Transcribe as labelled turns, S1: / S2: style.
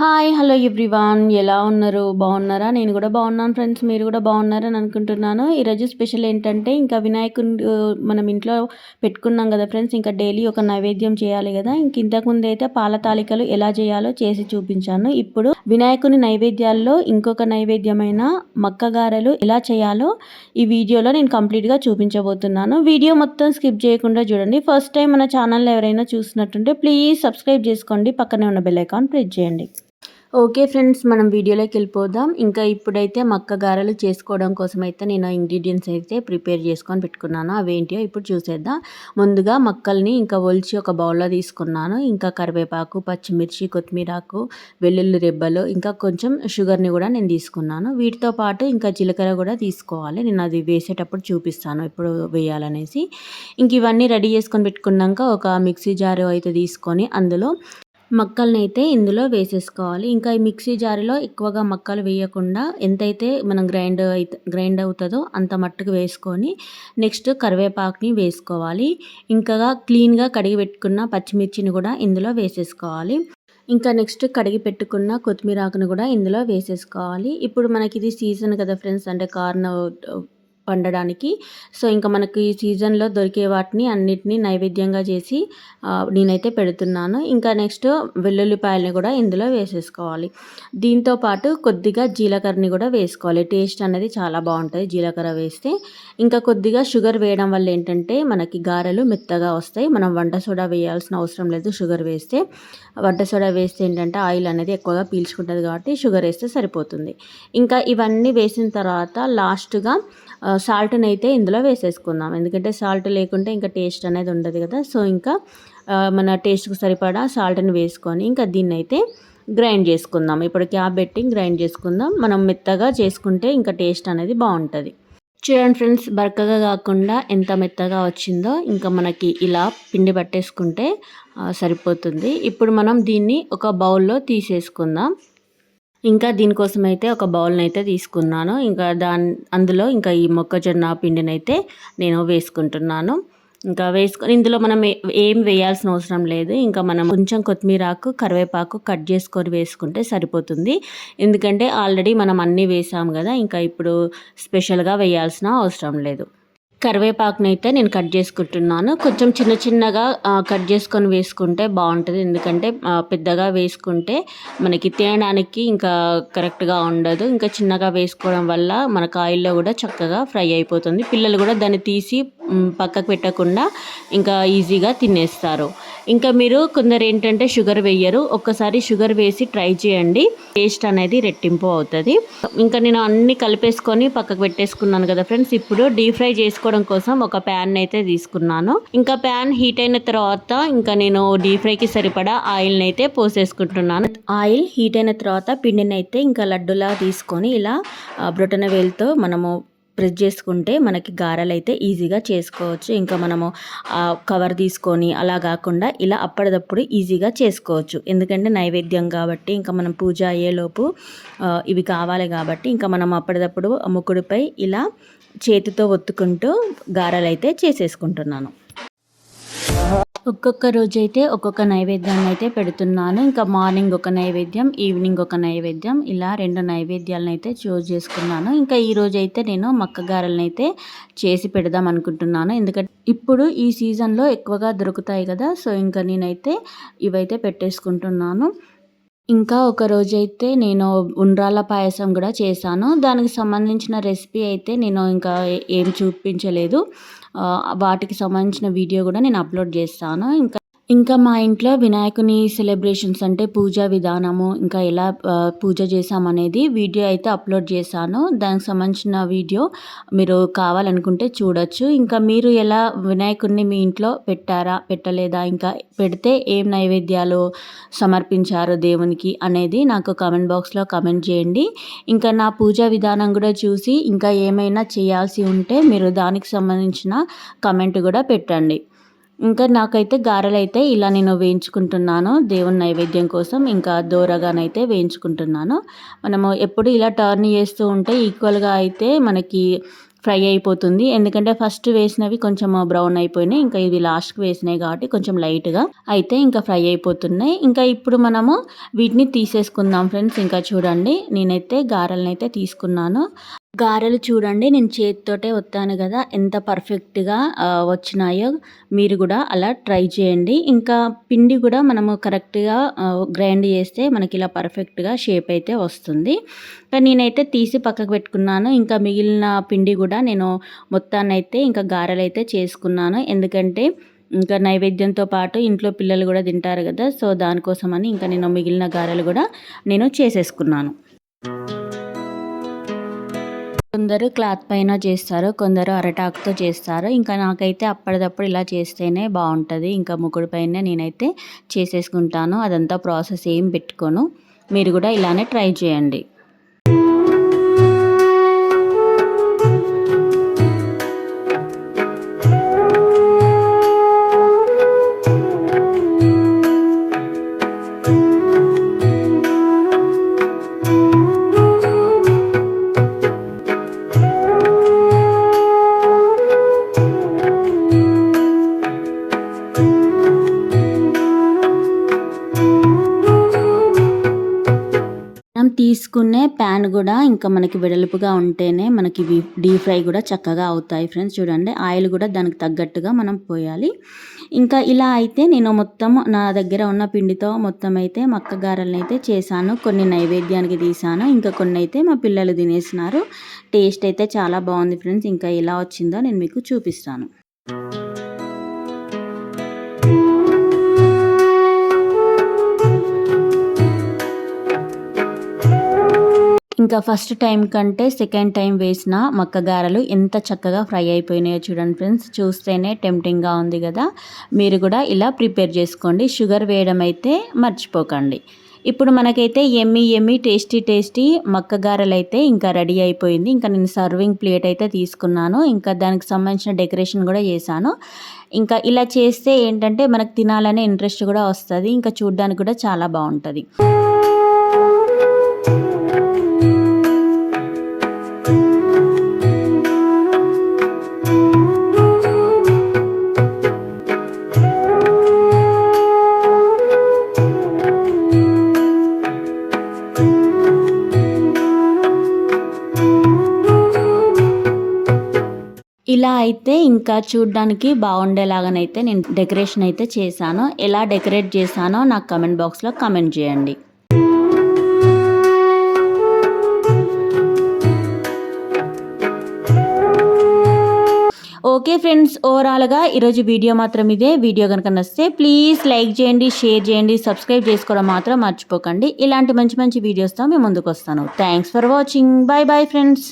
S1: hi hello everyone ఎలా ఉన్నారు బాగున్నారా నేను కూడా బాగున్నాను ఫ్రెండ్స్ మీరు కూడా బాగున్నారని అనుకుంటున్నాను ఈరోజు స్పెషల్ ఏంటంటే ఇంకా వినాయకుడు మనం ఇంట్లో పెట్టుకున్నాం కదా ఫ్రెండ్స్ ఇంకా డైలీ ఒక నైవేద్యం చేయాలి కదా ఇంక ఇంతకుముందు అయితే పాల తాలికలు ఎలా చేయాలో చేసి చూపించాను ఇప్పుడు వినాయకుని నైవేద్యాల్లో ఇంకొక నైవేద్యమైన మక్కగారెలు ఎలా చేయాలో ఈ వీడియోలో నేను కంప్లీట్గా చూపించబోతున్నాను వీడియో మొత్తం స్కిప్ చేయకుండా చూడండి ఫస్ట్ టైం మన ఛానల్ ఎవరైనా చూసినట్టుంటే ప్లీజ్ సబ్స్క్రైబ్ చేసుకోండి పక్కనే ఉన్న బెల్ ఐకాన్ ప్రెస్ చేయండి ఓకే ఫ్రెండ్స్ మనం వీడియోలోకి వెళ్ళిపోదాం ఇంకా ఇప్పుడైతే మక్క గారెలు చేసుకోవడం కోసం అయితే నేను ఇంగ్రీడియంట్స్ అయితే ప్రిపేర్ చేసుకొని పెట్టుకున్నాను అవేంటియో ఇప్పుడు చూసేద్దాం ముందుగా మక్కల్ని ఇంకా ఒలిచి ఒక బౌల్లో తీసుకున్నాను ఇంకా కరివేపాకు పచ్చిమిర్చి కొత్తిమీరాకు వెల్లుల్లి రెబ్బలు ఇంకా కొంచెం షుగర్ని కూడా నేను తీసుకున్నాను వీటితో పాటు ఇంకా జీలకర్ర కూడా తీసుకోవాలి నేను అది వేసేటప్పుడు చూపిస్తాను ఇప్పుడు వేయాలనేసి ఇంక ఇవన్నీ రెడీ చేసుకొని పెట్టుకున్నాక ఒక మిక్సీ జారు అయితే తీసుకొని అందులో అయితే ఇందులో వేసేసుకోవాలి ఇంకా ఈ మిక్సీ జారిలో ఎక్కువగా మక్కలు వేయకుండా ఎంతైతే మనం గ్రైండ్ అయితే గ్రైండ్ అవుతుందో అంత మట్టుకు వేసుకొని నెక్స్ట్ కరివేపాకుని వేసుకోవాలి ఇంకా క్లీన్గా కడిగి పెట్టుకున్న పచ్చిమిర్చిని కూడా ఇందులో వేసేసుకోవాలి ఇంకా నెక్స్ట్ కడిగి పెట్టుకున్న కొత్తిమీర ఆకును కూడా ఇందులో వేసేసుకోవాలి ఇప్పుడు మనకి ఇది సీజన్ కదా ఫ్రెండ్స్ అంటే కార్న్ వండడానికి సో ఇంకా మనకి ఈ సీజన్లో దొరికే వాటిని అన్నిటినీ నైవేద్యంగా చేసి నేనైతే పెడుతున్నాను ఇంకా నెక్స్ట్ వెల్లుల్లిపాయలని కూడా ఇందులో వేసేసుకోవాలి దీంతో పాటు కొద్దిగా జీలకర్రని కూడా వేసుకోవాలి టేస్ట్ అనేది చాలా బాగుంటుంది జీలకర్ర వేస్తే ఇంకా కొద్దిగా షుగర్ వేయడం వల్ల ఏంటంటే మనకి గారెలు మెత్తగా వస్తాయి మనం వంట సోడా వేయాల్సిన అవసరం లేదు షుగర్ వేస్తే వంట సోడా వేస్తే ఏంటంటే ఆయిల్ అనేది ఎక్కువగా పీల్చుకుంటుంది కాబట్టి షుగర్ వేస్తే సరిపోతుంది ఇంకా ఇవన్నీ వేసిన తర్వాత లాస్ట్గా సాల్ట్ని అయితే ఇందులో వేసేసుకుందాం ఎందుకంటే సాల్ట్ లేకుంటే ఇంకా టేస్ట్ అనేది ఉండదు కదా సో ఇంకా మన టేస్ట్కి సరిపడా సాల్ట్ని వేసుకొని ఇంకా దీన్ని అయితే గ్రైండ్ చేసుకుందాం ఇప్పుడు క్యాప్ పెట్టి గ్రైండ్ చేసుకుందాం మనం మెత్తగా చేసుకుంటే ఇంకా టేస్ట్ అనేది బాగుంటుంది చూడండి ఫ్రెండ్స్ బరకగా కాకుండా ఎంత మెత్తగా వచ్చిందో ఇంకా మనకి ఇలా పిండి పట్టేసుకుంటే సరిపోతుంది ఇప్పుడు మనం దీన్ని ఒక బౌల్లో తీసేసుకుందాం ఇంకా దీనికోసం అయితే ఒక బౌల్ని అయితే తీసుకున్నాను ఇంకా దాని అందులో ఇంకా ఈ మొక్కజొన్న పిండిని అయితే నేను వేసుకుంటున్నాను ఇంకా వేసుకొని ఇందులో మనం ఏం వేయాల్సిన అవసరం లేదు ఇంకా మనం కొంచెం కొత్తిమీర ఆకు కరివేపాకు కట్ చేసుకొని వేసుకుంటే సరిపోతుంది ఎందుకంటే ఆల్రెడీ మనం అన్నీ వేసాము కదా ఇంకా ఇప్పుడు స్పెషల్గా వేయాల్సిన అవసరం లేదు అయితే నేను కట్ చేసుకుంటున్నాను కొంచెం చిన్న చిన్నగా కట్ చేసుకొని వేసుకుంటే బాగుంటుంది ఎందుకంటే పెద్దగా వేసుకుంటే మనకి తినడానికి ఇంకా కరెక్ట్గా ఉండదు ఇంకా చిన్నగా వేసుకోవడం వల్ల మన కాయల్లో కూడా చక్కగా ఫ్రై అయిపోతుంది పిల్లలు కూడా దాన్ని తీసి పక్కకు పెట్టకుండా ఇంకా ఈజీగా తినేస్తారు ఇంకా మీరు కొందరు ఏంటంటే షుగర్ వేయరు ఒక్కసారి షుగర్ వేసి ట్రై చేయండి టేస్ట్ అనేది రెట్టింపు అవుతుంది ఇంకా నేను అన్ని కలిపేసుకొని పక్కకు పెట్టేసుకున్నాను కదా ఫ్రెండ్స్ ఇప్పుడు డీప్ ఫ్రై చేసుకోవడం కోసం ఒక ప్యాన్ అయితే తీసుకున్నాను ఇంకా ప్యాన్ హీట్ అయిన తర్వాత ఇంకా నేను డీప్ ఫ్రైకి సరిపడా ఆయిల్ని అయితే పోసేసుకుంటున్నాను ఆయిల్ హీట్ అయిన తర్వాత పిండిని అయితే ఇంకా లడ్డులా తీసుకొని ఇలా బ్రొటన వేలుతో మనము ప్రెస్ చేసుకుంటే మనకి గారెలు అయితే ఈజీగా చేసుకోవచ్చు ఇంకా మనము కవర్ తీసుకొని అలా కాకుండా ఇలా అప్పటిదప్పుడు ఈజీగా చేసుకోవచ్చు ఎందుకంటే నైవేద్యం కాబట్టి ఇంకా మనం పూజ అయ్యేలోపు ఇవి కావాలి కాబట్టి ఇంకా మనం అప్పటిదప్పుడు ముక్కుడిపై ఇలా చేతితో ఒత్తుకుంటూ గారెలు అయితే చేసేసుకుంటున్నాను ఒక్కొక్క రోజైతే ఒక్కొక్క నైవేద్యాన్ని అయితే పెడుతున్నాను ఇంకా మార్నింగ్ ఒక నైవేద్యం ఈవినింగ్ ఒక నైవేద్యం ఇలా రెండు నైవేద్యాలను అయితే చూజ్ చేసుకున్నాను ఇంకా ఈ రోజైతే నేను మక్కగారలను అయితే చేసి పెడదాం అనుకుంటున్నాను ఎందుకంటే ఇప్పుడు ఈ సీజన్లో ఎక్కువగా దొరుకుతాయి కదా సో ఇంకా నేనైతే ఇవైతే పెట్టేసుకుంటున్నాను ఇంకా ఒక రోజైతే నేను ఉండ్రాళ్ళ పాయసం కూడా చేశాను దానికి సంబంధించిన రెసిపీ అయితే నేను ఇంకా ఏం చూపించలేదు వాటికి సంబంధించిన వీడియో కూడా నేను అప్లోడ్ చేస్తాను ఇంకా ఇంకా మా ఇంట్లో వినాయకుని సెలబ్రేషన్స్ అంటే పూజా విధానము ఇంకా ఎలా పూజ చేసామనేది వీడియో అయితే అప్లోడ్ చేశాను దానికి సంబంధించిన వీడియో మీరు కావాలనుకుంటే చూడొచ్చు ఇంకా మీరు ఎలా వినాయకుడిని మీ ఇంట్లో పెట్టారా పెట్టలేదా ఇంకా పెడితే ఏం నైవేద్యాలు సమర్పించారు దేవునికి అనేది నాకు కామెంట్ బాక్స్లో కామెంట్ చేయండి ఇంకా నా పూజా విధానం కూడా చూసి ఇంకా ఏమైనా చేయాల్సి ఉంటే మీరు దానికి సంబంధించిన కమెంట్ కూడా పెట్టండి ఇంకా నాకైతే గారెలు అయితే ఇలా నేను వేయించుకుంటున్నాను దేవుని నైవేద్యం కోసం ఇంకా దోరగానైతే వేయించుకుంటున్నాను మనము ఎప్పుడు ఇలా టర్న్ చేస్తూ ఉంటే ఈక్వల్గా అయితే మనకి ఫ్రై అయిపోతుంది ఎందుకంటే ఫస్ట్ వేసినవి కొంచెం బ్రౌన్ అయిపోయినాయి ఇంకా ఇవి లాస్ట్కి వేసినాయి కాబట్టి కొంచెం లైట్గా అయితే ఇంకా ఫ్రై అయిపోతున్నాయి ఇంకా ఇప్పుడు మనము వీటిని తీసేసుకుందాం ఫ్రెండ్స్ ఇంకా చూడండి నేనైతే గారెలను అయితే తీసుకున్నాను గారెలు చూడండి నేను చేతితోటే వస్తాను కదా ఎంత పర్ఫెక్ట్గా వచ్చినాయో మీరు కూడా అలా ట్రై చేయండి ఇంకా పిండి కూడా మనము కరెక్ట్గా గ్రైండ్ చేస్తే మనకి ఇలా పర్ఫెక్ట్గా షేప్ అయితే వస్తుంది ఇంకా నేనైతే తీసి పక్కకు పెట్టుకున్నాను ఇంకా మిగిలిన పిండి కూడా నేను మొత్తాన్నైతే ఇంకా గారెలు అయితే చేసుకున్నాను ఎందుకంటే ఇంకా నైవేద్యంతో పాటు ఇంట్లో పిల్లలు కూడా తింటారు కదా సో దానికోసమని ఇంకా నేను మిగిలిన గారెలు కూడా నేను చేసేసుకున్నాను కొందరు క్లాత్ పైన చేస్తారు కొందరు అరటాకుతో చేస్తారు ఇంకా నాకైతే అప్పటిదప్పుడు ఇలా చేస్తేనే బాగుంటుంది ఇంకా ముగ్గుడు పైన నేనైతే చేసేసుకుంటాను అదంతా ప్రాసెస్ ఏం పెట్టుకోను మీరు కూడా ఇలానే ట్రై చేయండి తీసుకునే ప్యాన్ కూడా ఇంకా మనకి వెడల్పుగా ఉంటేనే మనకి డీప్ ఫ్రై కూడా చక్కగా అవుతాయి ఫ్రెండ్స్ చూడండి ఆయిల్ కూడా దానికి తగ్గట్టుగా మనం పోయాలి ఇంకా ఇలా అయితే నేను మొత్తం నా దగ్గర ఉన్న పిండితో మొత్తం అయితే మక్కగారలను అయితే చేశాను కొన్ని నైవేద్యానికి తీసాను ఇంకా కొన్ని అయితే మా పిల్లలు తినేసినారు టేస్ట్ అయితే చాలా బాగుంది ఫ్రెండ్స్ ఇంకా ఎలా వచ్చిందో నేను మీకు చూపిస్తాను ఇంకా ఫస్ట్ టైం కంటే సెకండ్ టైం వేసిన మక్క గారెలు ఎంత చక్కగా ఫ్రై అయిపోయినాయో చూడండి ఫ్రెండ్స్ చూస్తేనే టెంప్టింగ్గా ఉంది కదా మీరు కూడా ఇలా ప్రిపేర్ చేసుకోండి షుగర్ వేయడం అయితే మర్చిపోకండి ఇప్పుడు మనకైతే ఎమ్మి ఎమ్మి టేస్టీ టేస్టీ మక్క గారెలు అయితే ఇంకా రెడీ అయిపోయింది ఇంకా నేను సర్వింగ్ ప్లేట్ అయితే తీసుకున్నాను ఇంకా దానికి సంబంధించిన డెకరేషన్ కూడా చేశాను ఇంకా ఇలా చేస్తే ఏంటంటే మనకు తినాలనే ఇంట్రెస్ట్ కూడా వస్తుంది ఇంకా చూడడానికి కూడా చాలా బాగుంటుంది ఇలా అయితే ఇంకా చూడ్డానికి బాగుండేలాగానైతే నేను డెకరేషన్ అయితే చేశాను ఎలా డెకరేట్ చేశానో నాకు కమెంట్ బాక్స్లో కమెంట్ చేయండి ఓకే ఫ్రెండ్స్ ఓవరాల్గా ఈరోజు వీడియో మాత్రం ఇదే వీడియో కనుక నస్తే ప్లీజ్ లైక్ చేయండి షేర్ చేయండి సబ్స్క్రైబ్ చేసుకోవడం మాత్రం మర్చిపోకండి ఇలాంటి మంచి మంచి వీడియోస్తో మేము ముందుకు వస్తాను thanks for watching bye bye friends